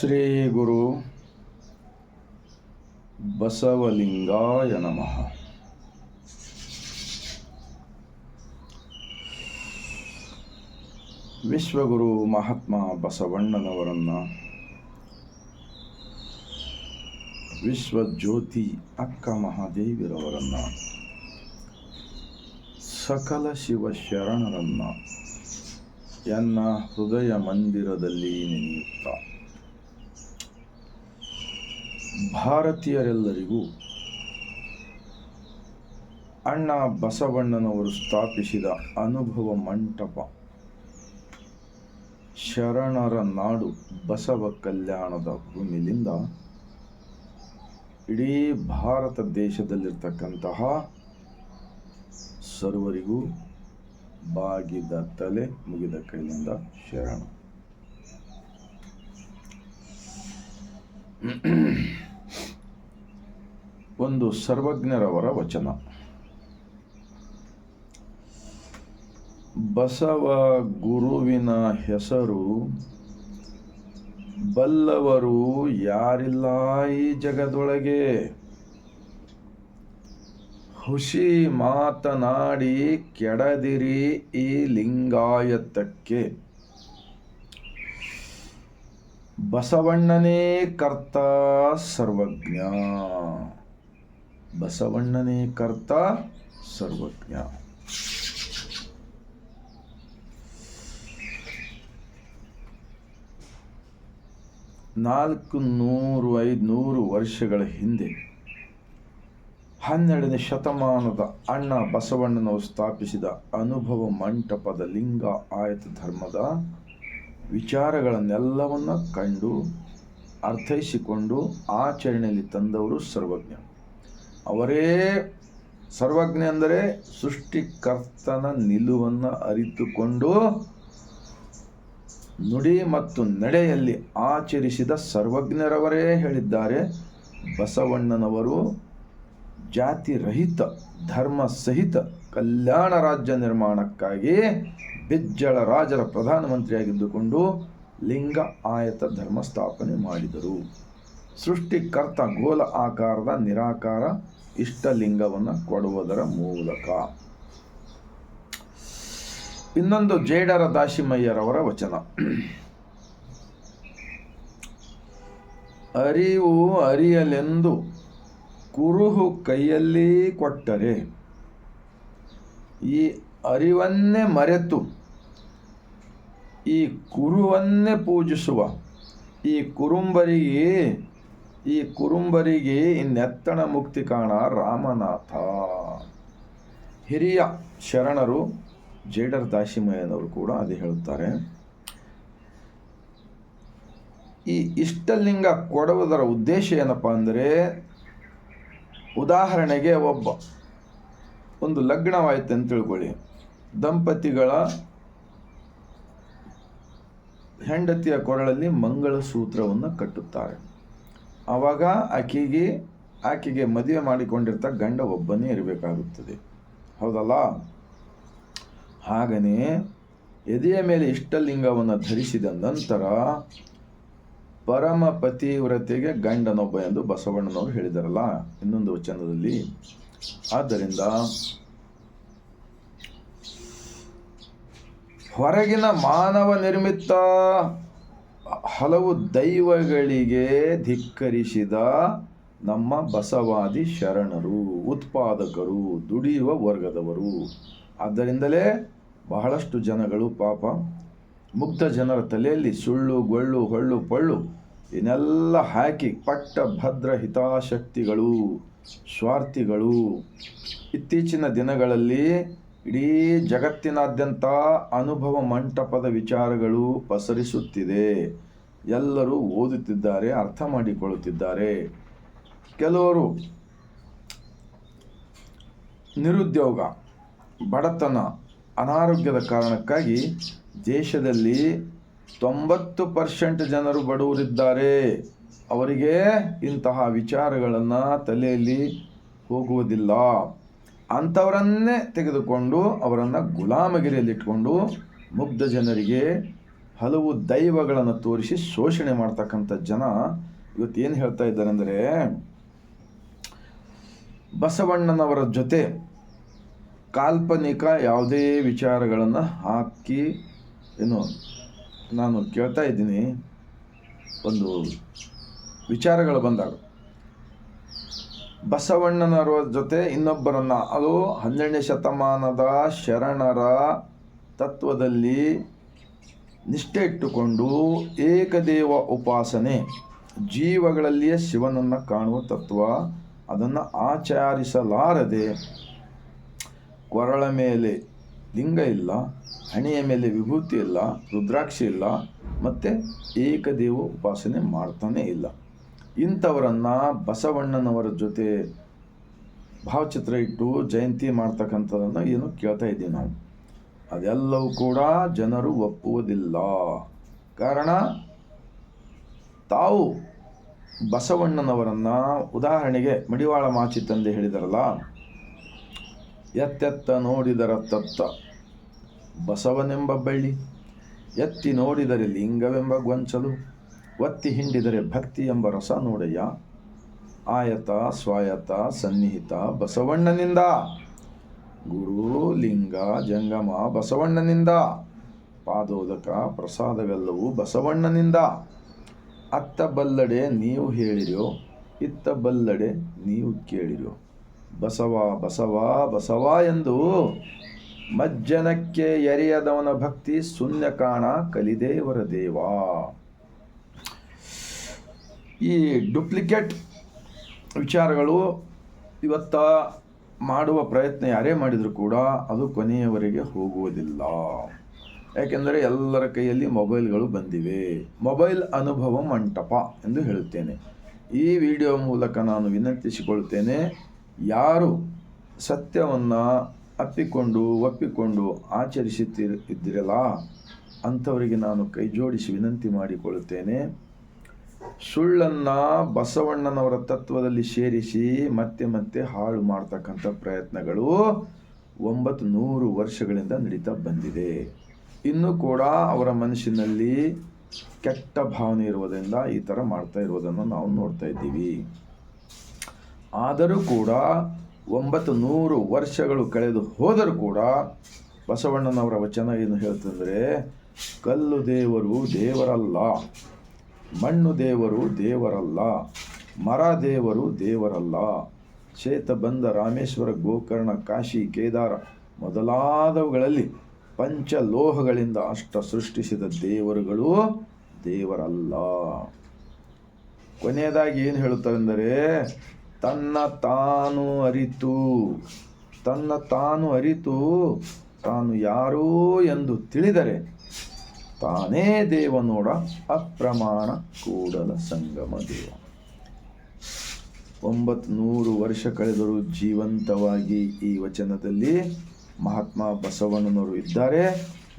ಶ್ರೀ ಗುರು ಬಸವಲಿಂಗಾಯ ನಮಃ. ವಿಶ್ವಗುರು ಮಹಾತ್ಮ ಬಸವಣ್ಣನವರನ್ನ ವಿಶ್ವಜ್ಯೋತಿ ಅಕ್ಕ ಮಹಾದೇವಿರವರನ್ನ ಸಕಲ ಶಿವ ಶರಣರನ್ನ ಎನ್ನ ಹೃದಯ ಮಂದಿರದಲ್ಲಿ ನೆನೆಯುತ್ತ ಭಾರತೀಯರೆಲ್ಲರಿಗೂ ಅಣ್ಣ ಬಸವಣ್ಣನವರು ಸ್ಥಾಪಿಸಿದ ಅನುಭವ ಮಂಟಪ. ಶರಣರ ನಾಡು ಬಸವ ಕಲ್ಯಾಣದ ಭೂಮಿಲಿಂದ ಇಡೀ ಭಾರತ ದೇಶದಲ್ಲಿರ್ತಕ್ಕಂತಹ ಸರ್ವರಿಗೂ ಬಾಗಿದ ತಲೆ ಮುಗಿದ ಕೈಯಿಂದ ಶರಣ. ಒಂದು ಸರ್ವಜ್ಞರವರ ವಚನ. ಬಸವ ಗುರುವಿನ ಹೆಸರು ಬಲ್ಲವರು ಯಾರಿಲ್ಲ ಈ ಜಗದೊಳಗೆ. ಹುಷಿ ಮಾತನಾಡಿ ಕೆಡದಿರಿ ಈ ಲಿಂಗಾಯತಕ್ಕೆ. ಬಸವಣ್ಣನೇ ಕರ್ತ ಸರ್ವಜ್ಞ. ಬಸವಣ್ಣನೇ ಕರ್ತ ಸರ್ವಜ್ಞ. ನಾಲ್ಕು ನೂರು ಐದುನೂರು ವರ್ಷಗಳ ಹಿಂದೆ ಹನ್ನೆರಡನೇ ಶತಮಾನದ ಅಣ್ಣ ಬಸವಣ್ಣನವರು ಸ್ಥಾಪಿಸಿದ ಅನುಭವ ಮಂಟಪದ ಲಿಂಗ ಆಯತ ಧರ್ಮದ ವಿಚಾರಗಳನ್ನೆಲ್ಲವನ್ನ ಕಂಡು, ಅರ್ಥೈಸಿಕೊಂಡು ಆಚರಣೆಯಲ್ಲಿ ತಂದವರು ಸರ್ವಜ್ಞ. ಅವರೇ ಸರ್ವಜ್ಞ ಅಂದರೆ ಸೃಷ್ಟಿಕರ್ತನ ನಿಲುವನ್ನು ಅರಿತುಕೊಂಡು ನುಡಿ ಮತ್ತು ನಡೆಯಲ್ಲಿ ಆಚರಿಸಿದ ಸರ್ವಜ್ಞರವರೇ ಹೇಳಿದ್ದಾರೆ. ಬಸವಣ್ಣನವರು ಜಾತಿ ರಹಿತ ಧರ್ಮ ಸಹಿತ ಕಲ್ಯಾಣ ರಾಜ್ಯ ನಿರ್ಮಾಣಕ್ಕಾಗಿ ಬಿಜ್ಜಳ ರಾಜರ ಪ್ರಧಾನಮಂತ್ರಿಯಾಗಿದ್ದುಕೊಂಡು ಲಿಂಗ ಆಯತ ಧರ್ಮ ಸ್ಥಾಪನೆ ಮಾಡಿದರು. ಸೃಷ್ಟಿಕರ್ತ ಗೋಲ ಆಕಾರದ ನಿರಾಕಾರ ಇಷ್ಟಲಿಂಗವನ್ನು ಕೊಡುವುದರ ಮೂಲಕ. ಇನ್ನೊಂದು ಜೇಡರ ದಾಶಿಮಯ್ಯರವರ ವಚನ. ಅರಿವು ಅರಿಯಲೆಂದು ಕುರುಹು ಕೈಯಲ್ಲಿ ಕೊಟ್ಟರೆ ಈ ಅರಿವನ್ನೇ ಮರೆತು ಈ ಕುರುವನ್ನೇ ಪೂಜಿಸುವ ಈ ಕುರುಂಬರಿಗೆ ಈ ಕುರುಂಬರಿಗೆ ಇನ್ನೆತ್ತಣ ಮುಕ್ತಿ ಕಾಣ ರಾಮನಾಥ. ಹಿರಿಯ ಶರಣರು ಜೇಡರ್ ದಾಶಿಮಯ್ಯನವರು ಕೂಡ ಅದು ಹೇಳುತ್ತಾರೆ. ಈ ಇಷ್ಟಲಿಂಗ ಕೊಡುವುದರ ಉದ್ದೇಶ ಏನಪ್ಪ ಅಂದರೆ, ಉದಾಹರಣೆಗೆ ಒಬ್ಬ, ಒಂದು ಲಗ್ನವಾಯಿತು ಅಂತ ತಿಳ್ಕೊಳ್ಳಿ. ದಂಪತಿಗಳ ಹೆಂಡತಿಯ ಕೊರಳಲ್ಲಿ ಮಂಗಳಸೂತ್ರವನ್ನು ಕಟ್ಟುತ್ತಾರೆ. ಆವಾಗ ಆಕೆಗೆ ಆಕೆಗೆ ಮದುವೆ ಮಾಡಿಕೊಂಡಿರ್ತ ಗಂಡ ಒಬ್ಬನೇ ಇರಬೇಕಾಗುತ್ತದೆ. ಹೌದಲ್ಲ? ಹಾಗನೇ ಎದೆಯ ಮೇಲೆ ಇಷ್ಟಲಿಂಗವನ್ನು ಧರಿಸಿದ ನಂತರ ಪರಮ ಪತಿವ್ರತೆಗೆ ಗಂಡನೊಬ್ಬ ಎಂದು ಬಸವಣ್ಣನವರು ಹೇಳಿದಾರಲ್ಲ ಇನ್ನೊಂದು ವಚನದಲ್ಲಿ. ಆದ್ದರಿಂದ ಹೊರಗಿನ ಮಾನವ ನಿರ್ಮಿತ ಹಲವು ದೈವಗಳಿಗೆ ಧಿಕ್ಕರಿಸಿದ ನಮ್ಮ ಬಸವಾದಿ ಶರಣರು, ಉತ್ಪಾದಕರು, ದುಡಿಯುವ ವರ್ಗದವರು. ಆದ್ದರಿಂದಲೇ ಬಹಳಷ್ಟು ಜನಗಳು ಪಾಪ ಮುಗ್ಧ ಜನರ ತಲೆಯಲ್ಲಿ ಸುಳ್ಳು, ಗೊಳ್ಳು, ಹೊಳ್ಳು, ಪಳ್ಳು ಇನ್ನೆಲ್ಲ ಹಾಕಿ ಪಟ್ಟ ಭದ್ರ ಹಿತಾಸಕ್ತಿಗಳು, ಸ್ವಾರ್ಥಿಗಳು. ಇತ್ತೀಚಿನ ದಿನಗಳಲ್ಲಿ ಇಡೀ ಜಗತ್ತಿನಾದ್ಯಂತ ಅನುಭವ ಮಂಟಪದ ವಿಚಾರಗಳು ಪಸರಿಸುತ್ತಿದೆ. ಎಲ್ಲರೂ ಓದುತ್ತಿದ್ದಾರೆ, ಅರ್ಥ ಮಾಡಿಕೊಳ್ಳುತ್ತಿದ್ದಾರೆ. ಕೆಲವರು ನಿರುದ್ಯೋಗ, ಬಡತನ, ಅನಾರೋಗ್ಯದ ಕಾರಣಕ್ಕಾಗಿ ದೇಶದಲ್ಲಿ ತೊಂಬತ್ತು ಪರ್ಸೆಂಟ್ ಜನರು ಬಡವರಿದ್ದಾರೆ. ಅವರಿಗೆ ಇಂತಹ ವಿಚಾರಗಳನ್ನು ತಲೆಯಲ್ಲಿ ಹೋಗುವುದಿಲ್ಲ. ಅಂಥವರನ್ನೇ ತೆಗೆದುಕೊಂಡು ಅವರನ್ನು ಗುಲಾಮಗಿರಿಯಲ್ಲಿಟ್ಕೊಂಡು ಮುಗ್ಧ ಜನರಿಗೆ ಹಲವು ದೈವಗಳನ್ನು ತೋರಿಸಿ ಶೋಷಣೆ ಮಾಡ್ತಕ್ಕಂಥ ಜನ ಇವತ್ತು ಏನು ಹೇಳ್ತಾ ಇದ್ದಾರೆ ಅಂದರೆ ಬಸವಣ್ಣನವರ ಜೊತೆ ಕಾಲ್ಪನಿಕ ಯಾವುದೇ ವಿಚಾರಗಳನ್ನು ಹಾಕಿ ಏನು ನಾನು ಕೇಳ್ತಾ ಇದ್ದೀನಿ ಒಂದು ವಿಚಾರಗಳು ಬಂದಾಗ. ಬಸವಣ್ಣನವರ ಜೊತೆ ಇನ್ನೊಬ್ಬರನ್ನ. ಅದು ಹನ್ನೆರಡನೇ ಶತಮಾನದ ಶರಣರ ತತ್ವದಲ್ಲಿ ನಿಷ್ಠೆ ಇಟ್ಟುಕೊಂಡು ಏಕದೇವ ಉಪಾಸನೆ. ಜೀವಗಳಲ್ಲಿಯೇ ಶಿವನನ್ನು ಕಾಣುವ ತತ್ವ ಅದನ್ನು ಆಚರಿಸಲಾರದೆ ಕೊರಳ ಮೇಲೆ ಲಿಂಗ ಇಲ್ಲ, ಹಣೆಯ ಮೇಲೆ ವಿಭೂತಿ ಇಲ್ಲ, ರುದ್ರಾಕ್ಷಿ ಇಲ್ಲ, ಮತ್ತು ಏಕದೇವ ಉಪಾಸನೆ ಮಾಡ್ತಾನೇ ಇಲ್ಲ. ಇಂಥವರನ್ನು ಬಸವಣ್ಣನವರ ಜೊತೆ ಭಾವಚಿತ್ರ ಇಟ್ಟು ಜಯಂತಿ ಮಾಡ್ತಕ್ಕಂಥದ್ದನ್ನು ಏನು ಕೇಳ್ತಾ ಇದ್ದೀವಿ ನಾವು. ಅದೆಲ್ಲವೂ ಕೂಡ ಜನರು ಒಪ್ಪುವುದಿಲ್ಲ. ಕಾರಣ, ತಾವು ಬಸವಣ್ಣನವರನ್ನು ಉದಾಹರಣೆಗೆ ಮಡಿವಾಳ ಮಾಚಿ ತಂದೆ ಹೇಳಿದಾರಲ್ಲ, ಎತ್ತೆತ್ತ ನೋಡಿದರ ತತ್ತ, ಬಸವನೆಂಬ ಬಳ್ಳಿ, ಎತ್ತಿ ನೋಡಿದರೆ ಲಿಂಗವೆಂಬ ಗೊಂಚಲು ಒತ್ತಿ ಹಿಂಡಿದರೆ ಭಕ್ತಿ ಎಂಬ ರಸ ನೋಡಯ್ಯ ಆಯತ ಸ್ವಾಯತ ಸನ್ನಿಹಿತ, ಬಸವಣ್ಣನಿಂದ. ಗುರು, ಲಿಂಗ, ಜಂಗಮ, ಬಸವಣ್ಣನಿಂದ. ಪಾದೋದಕ, ಪ್ರಸಾದವೆಲ್ಲವೂ ಬಸವಣ್ಣನಿಂದ. ಅತ್ತ ಬಲ್ಲಡೆ ನೀವು ಹೇಳಿರೋ, ಇತ್ತ ಬಲ್ಲಡೆ ನೀವು ಕೇಳಿರೋ. ಬಸವ ಬಸವ ಬಸವ ಎಂದು ಮಜ್ಜನಕ್ಕೆ ಎರೆಯದವನ ಭಕ್ತಿ ಶೂನ್ಯ ಕಾಣ ಕಲಿದೇವರ ದೇವ. ಈ ಡುಪ್ಲಿಕೇಟ್ ವಿಚಾರಗಳು ಇವತ್ತ ಮಾಡುವ ಪ್ರಯತ್ನ ಯಾರೇ ಮಾಡಿದರೂ ಕೂಡ ಅದು ಕೊನೆಯವರೆಗೆ ಹೋಗುವುದಿಲ್ಲ. ಯಾಕೆಂದರೆ ಎಲ್ಲರ ಕೈಯಲ್ಲಿ ಮೊಬೈಲ್ಗಳು ಬಂದಿವೆ. ಮೊಬೈಲ್ ಅನುಭವ ಮಂಟಪ ಎಂದು ಹೇಳುತ್ತೇನೆ. ಈ ವಿಡಿಯೋ ಮೂಲಕ ನಾನು ವಿನಂತಿಸಿಕೊಳ್ಳುತ್ತೇನೆ ಯಾರು ಸತ್ಯವನ್ನು ಅಪ್ಪಿಕೊಂಡು, ಒಪ್ಪಿಕೊಂಡು ಆಚರಿಸುತ್ತಿರ್ ಇದ್ದಿರಲ್ಲ ಅಂಥವರಿಗೆ ನಾನು ಕೈ ಜೋಡಿಸಿ ವಿನಂತಿ ಮಾಡಿಕೊಳ್ಳುತ್ತೇನೆ ಸುಳ್ಳನ್ನು ಬಸವಣ್ಣನವರ ತತ್ವದಲ್ಲಿ ಸೇರಿಸಿ ಮತ್ತೆ ಮತ್ತೆ ಹಾಳು ಮಾಡ್ತಕ್ಕಂಥ ಪ್ರಯತ್ನಗಳು ಒಂಬತ್ತು ನೂರು ವರ್ಷಗಳಿಂದ ನಡೀತಾ ಬಂದಿದೆ. ಇನ್ನೂ ಕೂಡ ಅವರ ಮನಸ್ಸಿನಲ್ಲಿ ಕೆಟ್ಟ ಭಾವನೆ ಇರುವುದರಿಂದ ಈ ಥರ ಮಾಡ್ತಾ ಇರುವುದನ್ನು ನಾವು ನೋಡ್ತಾ ಇದ್ದೀವಿ. ಆದರೂ ಕೂಡ ಒಂಬತ್ತು ನೂರು ವರ್ಷಗಳು ಕಳೆದು ಹೋದರೂ ಕೂಡ ಬಸವಣ್ಣನವರ ವಚನ ಏನು ಹೇಳ್ತಂದರೆ, ಕಲ್ಲು ದೇವರು ದೇವರಲ್ಲ ಮಣ್ಣು ದೇವರು ದೇವರಲ್ಲ, ಮರ ದೇವರು ದೇವರಲ್ಲ. ಶ್ವೇತ ಬಂದ ರಾಮೇಶ್ವರ ಗೋಕರ್ಣ, ಕಾಶಿ, ಕೇದಾರ ಮೊದಲಾದವುಗಳಲ್ಲಿ ಪಂಚಲೋಹಗಳಿಂದ ಅಷ್ಟ ಸೃಷ್ಟಿಸಿದ ದೇವರುಗಳು ದೇವರಲ್ಲ. ಕೊನೆಯದಾಗಿ ಏನು ಹೇಳುತ್ತಾರೆಂದರೆ, ತನ್ನ ತಾನು ಅರಿತು, ತನ್ನ ತಾನು ಅರಿತು ತಾನು ಯಾರೋ ಎಂದು ತಿಳಿದರೆ ತಾನೇ ದೇವ ನೋಡ ಅಪ್ರಮಾಣ ಕೂಡಲ ಸಂಗಮ ದೇವ. ಒಂಬತ್ತು ನೂರು ವರ್ಷ ಕಳೆದರೂ ಜೀವಂತವಾಗಿ ಈ ವಚನದಲ್ಲಿ ಮಹಾತ್ಮ ಬಸವಣ್ಣನವರು ಇದ್ದಾರೆ.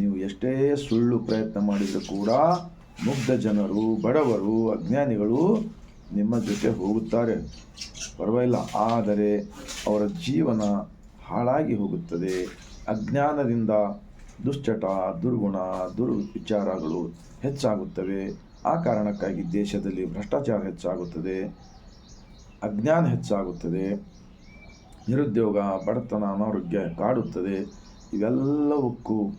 ನೀವು ಎಷ್ಟೇ ಸುಳ್ಳು ಪ್ರಯತ್ನ ಮಾಡಿದರೂ ಕೂಡ ಮುಗ್ಧ ಜನರು, ಬಡವರು, ಅಜ್ಞಾನಿಗಳು ನಿಮ್ಮ ಜೊತೆ ಹೋಗುತ್ತಾರೆ. ಪರವಾಗಿಲ್ಲ, ಆದರೆ ಅವರ ಜೀವನ ಹಾಳಾಗಿ ಹೋಗುತ್ತದೆ. ಅಜ್ಞಾನದಿಂದ ದುಶ್ಚಟ, ದುರ್ಗುಣ, ದುರ್ವಿಚಾರಗಳು ಹೆಚ್ಚಾಗುತ್ತವೆ. ಆ ಕಾರಣಕ್ಕಾಗಿ ದೇಶದಲ್ಲಿ ಭ್ರಷ್ಟಾಚಾರ ಹೆಚ್ಚಾಗುತ್ತದೆ. ಅಜ್ಞಾನ ಹೆಚ್ಚಾಗುತ್ತದೆ. ನಿರುದ್ಯೋಗ, ಬಡತನ, ಅನಾರೋಗ್ಯ ಕಾಡುತ್ತದೆ. ಇವೆಲ್ಲವಕ್ಕೂ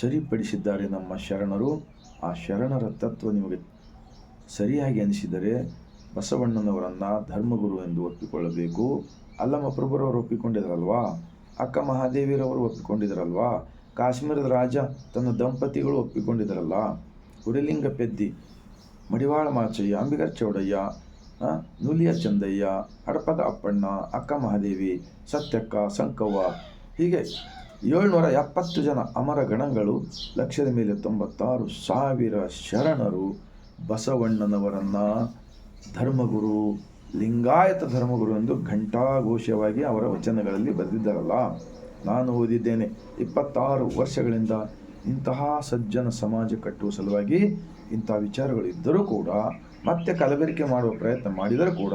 ಸರಿಪಡಿಸಿದ್ದಾರೆ ನಮ್ಮ ಶರಣರು. ಆ ಶರಣರ ತತ್ವ ನಿಮಗೆ ಸರಿಯಾಗಿ ಅನಿಸಿದರೆ ಬಸವಣ್ಣನವರನ್ನು ಧರ್ಮಗುರು ಎಂದು ಒಪ್ಪಿಕೊಳ್ಳಬೇಕು. ಅಲ್ಲಮ್ಮ ಪ್ರಭುರವರು ಒಪ್ಪಿಕೊಂಡಿದ್ರಲ್ವಾ? ಅಕ್ಕ ಮಹಾದೇವಿರವರು ಒಪ್ಪಿಕೊಂಡಿದ್ರಲ್ವಾ? ಕಾಶ್ಮೀರದ ರಾಜ ತನ್ನ ದಂಪತಿಗಳು ಒಪ್ಪಿಕೊಂಡಿದ್ರಲ್ಲ ಹುರಿಲಿಂಗ ಪೆದ್ದಿ, ಮಡಿವಾಳ ಮಾಚಯ್ಯ, ಅಂಬಿಗರ್ ಚೌಡಯ್ಯ ನೂಲಿಯ ಚಂದಯ್ಯ, ಹಡಪದ ಅಪ್ಪಣ್ಣ, ಅಕ್ಕ ಮಹಾದೇವಿ, ಸತ್ಯಕ್ಕ, ಸಂಕವ್ವ, ಹೀಗೆ ಏಳ್ನೂರ ಎಪ್ಪತ್ತು ಜನ ಅಮರ ಗಣಗಳು ಲಕ್ಷದ ಮೇಲೆ ತೊಂಬತ್ತಾರು ಸಾವಿರ ಶರಣರು ಬಸವಣ್ಣನವರನ್ನು ಧರ್ಮಗುರು, ಲಿಂಗಾಯತ ಧರ್ಮಗುರು ಎಂದು ಘಂಟಾಘೋಷವಾಗಿ ಅವರ ವಚನಗಳಲ್ಲಿ ಬರೆದಿದ್ದಾರಲ್ಲ? ನಾನು ಓದಿದ್ದೇನೆ. ಇಪ್ಪತ್ತಾರು ವರ್ಷಗಳಿಂದ ಇಂತಹ ಸಜ್ಜನ ಸಮಾಜ ಕಟ್ಟುವ ಸಲುವಾಗಿ ಇಂಥ ವಿಚಾರಗಳು ಇದ್ದರೂ ಕೂಡ, ಮತ್ತೆ ಕಲಬೆರಕೆ ಮಾಡುವ ಪ್ರಯತ್ನ ಮಾಡಿದರೂ ಕೂಡ,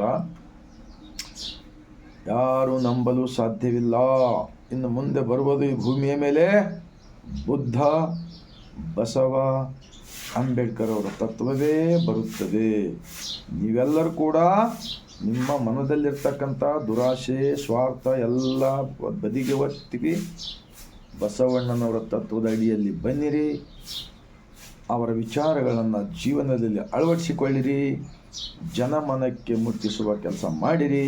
ಯಾರು ನಂಬಲು ಸಾಧ್ಯವಿಲ್ಲ. ಇನ್ನು ಮುಂದೆ ಬರುವುದು ಈ ಭೂಮಿಯ ಮೇಲೆ. ಬುದ್ಧ, ಬಸವ, ಅಂಬೇಡ್ಕರ್ ಅವರ ತತ್ವವೇ ಬರುತ್ತದೆ. ನೀವೆಲ್ಲರೂ ಕೂಡ ನಿಮ್ಮ ಮನದಲ್ಲಿರ್ತಕ್ಕಂಥ ದುರಾಶೆ, ಸ್ವಾರ್ಥ ಎಲ್ಲ ಬದಿಗೆ ಒತ್ತಿಗೆ ಬಸವಣ್ಣನವರ ತತ್ವದ ಅಡಿಯಲ್ಲಿ ಬನ್ನಿರಿ. ಅವರ ವಿಚಾರಗಳನ್ನು ಜೀವನದಲ್ಲಿ ಅಳವಡಿಸಿಕೊಳ್ಳಿರಿ. ಜನಮನಕ್ಕೆ ಮುಟ್ಟಿಸುವ ಕೆಲಸ ಮಾಡಿರಿ.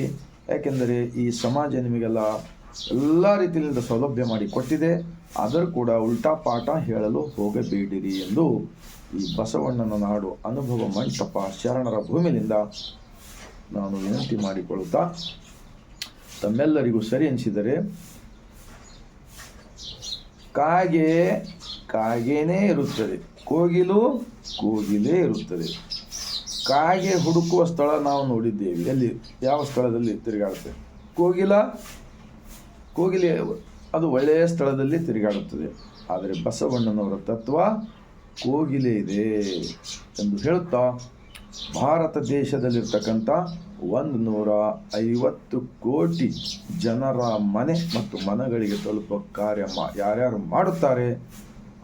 ಯಾಕೆಂದರೆ ಈ ಸಮಾಜ ನಿಮಗೆಲ್ಲ ಎಲ್ಲ ರೀತಿಯಿಂದ ಸೌಲಭ್ಯ ಮಾಡಿ ಕೊಟ್ಟಿದೆ. ಆದರೂ ಕೂಡ ಉಲ್ಟಾ ಪಾಠ ಹೇಳಲು ಹೋಗಬೇಡಿರಿ ಎಂದು ಈ ಬಸವಣ್ಣನ ನಾಡು ಅನುಭವ ಮಂಟಪ ಶರಣರ ಭೂಮಿಯಿಂದ ನಾನು ವಿನಂತಿ ಮಾಡಿಕೊಳ್ಳುತ್ತಾ ತಮ್ಮೆಲ್ಲರಿಗೂ ಸರಿ ಅನಿಸಿದರೆ ಕಾಗೆ, ಕಾಗೇನೇ ಇರುತ್ತದೆ. ಕೋಗಿಲು, ಕೋಗಿಲೇ ಇರುತ್ತದೆ. ಕಾಗೆ ಹುಡುಕುವ ಸ್ಥಳ ನಾವು ನೋಡಿದ್ದೇವೆ. ಎಲ್ಲಿ? ಯಾವ ಸ್ಥಳದಲ್ಲಿ ತಿರುಗಾಡುತ್ತೆ? ಕೋಗಿಲ? ಕೋಗಿಲೆ, ಅದು ಒಳ್ಳೆಯ ಸ್ಥಳದಲ್ಲಿ ತಿರುಗಾಡುತ್ತದೆ. ಆದರೆ ಬಸವಣ್ಣನವರ ತತ್ವ ಕೋಗಿಲೆ ಇದೆ ಎಂದು ಹೇಳುತ್ತಾ ಭಾರತ ದೇಶದಲ್ಲಿರ್ತಕ್ಕಂಥ ಒಂದು ನೂರ ಐವತ್ತು ಕೋಟಿ ಜನರ ಮನೆ ಮತ್ತು ಮನಗಳಿಗೆ ತಲುಪುವ ಕಾರ್ಯ ಮಾ ಯಾರ್ಯಾರು ಮಾಡುತ್ತಾರೆ,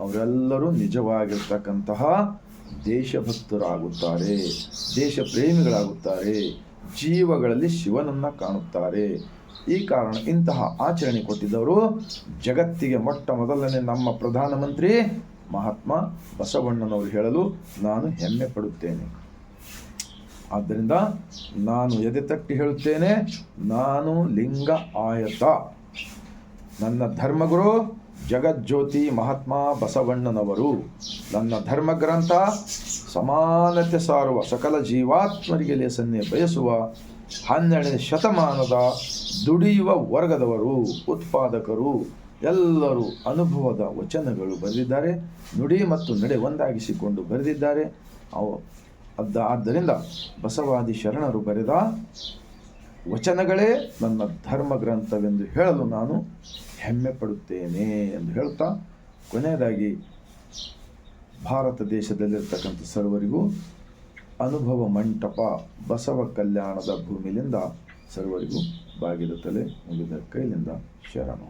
ಅವರೆಲ್ಲರೂ ನಿಜವಾಗಿರ್ತಕ್ಕಂತಹ ದೇಶಭಕ್ತರಾಗುತ್ತಾರೆ ದೇಶ ಪ್ರೇಮಿಗಳಾಗುತ್ತಾರೆ ಜೀವಗಳಲ್ಲಿ ಶಿವನನ್ನು ಕಾಣುತ್ತಾರೆ. ಈ ಕಾರಣ ಇಂತಹ ಆಚರಣೆ ಕೊಟ್ಟಿದ್ದವರು ಜಗತ್ತಿಗೆ ಮೊಟ್ಟ ಮೊದಲನೇ ನಮ್ಮ ಪ್ರಧಾನಮಂತ್ರಿ ಮಹಾತ್ಮ ಬಸವಣ್ಣನವರು ಹೇಳಲು ನಾನು ಹೆಮ್ಮೆ ಪಡುತ್ತೇನೆ. ಆದ್ದರಿಂದ ನಾನು ಎದೆ ತಟ್ಟಿ ಹೇಳುತ್ತೇನೆ, ನಾನು ಲಿಂಗ ಆಯತ. ನನ್ನ ಧರ್ಮಗುರು ಜಗಜ್ಯೋತಿ ಮಹಾತ್ಮ ಬಸವಣ್ಣನವರು. ನನ್ನ ಧರ್ಮಗ್ರಂಥ ಸಮಾನತೆ ಸಾರುವ ಸಕಲ ಜೀವಾತ್ಮರಿಗೆ ಲೇಸನ್ನೇ ಬಯಸುವ ಹನ್ನೆರಡನೇ ಶತಮಾನದ ದುಡಿಯುವ ವರ್ಗದವರು, ಉತ್ಪಾದಕರು, ಎಲ್ಲರೂ ಅನುಭವದ ವಚನಗಳು ಬರೆದಿದ್ದಾರೆ, ನುಡಿ ಮತ್ತು ನಡೆ ಒಂದಾಗಿಸಿಕೊಂಡು ಬರೆದಿದ್ದಾರೆ. ಅವು ಅದ್ದ ಆದ್ದರಿಂದ ಬಸವಾದಿ ಶರಣರು ಬರೆದ ವಚನಗಳೇ ನನ್ನ ಧರ್ಮ ಗ್ರಂಥವೆಂದು ಹೇಳಲು ನಾನು ಹೆಮ್ಮೆ ಪಡುತ್ತೇನೆ ಎಂದು ಹೇಳುತ್ತಾ ಕೊನೆಯದಾಗಿ ಭಾರತ ದೇಶದಲ್ಲಿರ್ತಕ್ಕಂಥ ಸರ್ವರಿಗೂ ಅನುಭವ ಮಂಟಪ ಬಸವ ಕಲ್ಯಾಣದ ಭೂಮಿಲಿಂದ ಸರ್ವರಿಗೂ ಬಾಗಿದ ತಲೆ ಮುಗಿದ ಕೈಲಿಂದ ಶರಣು.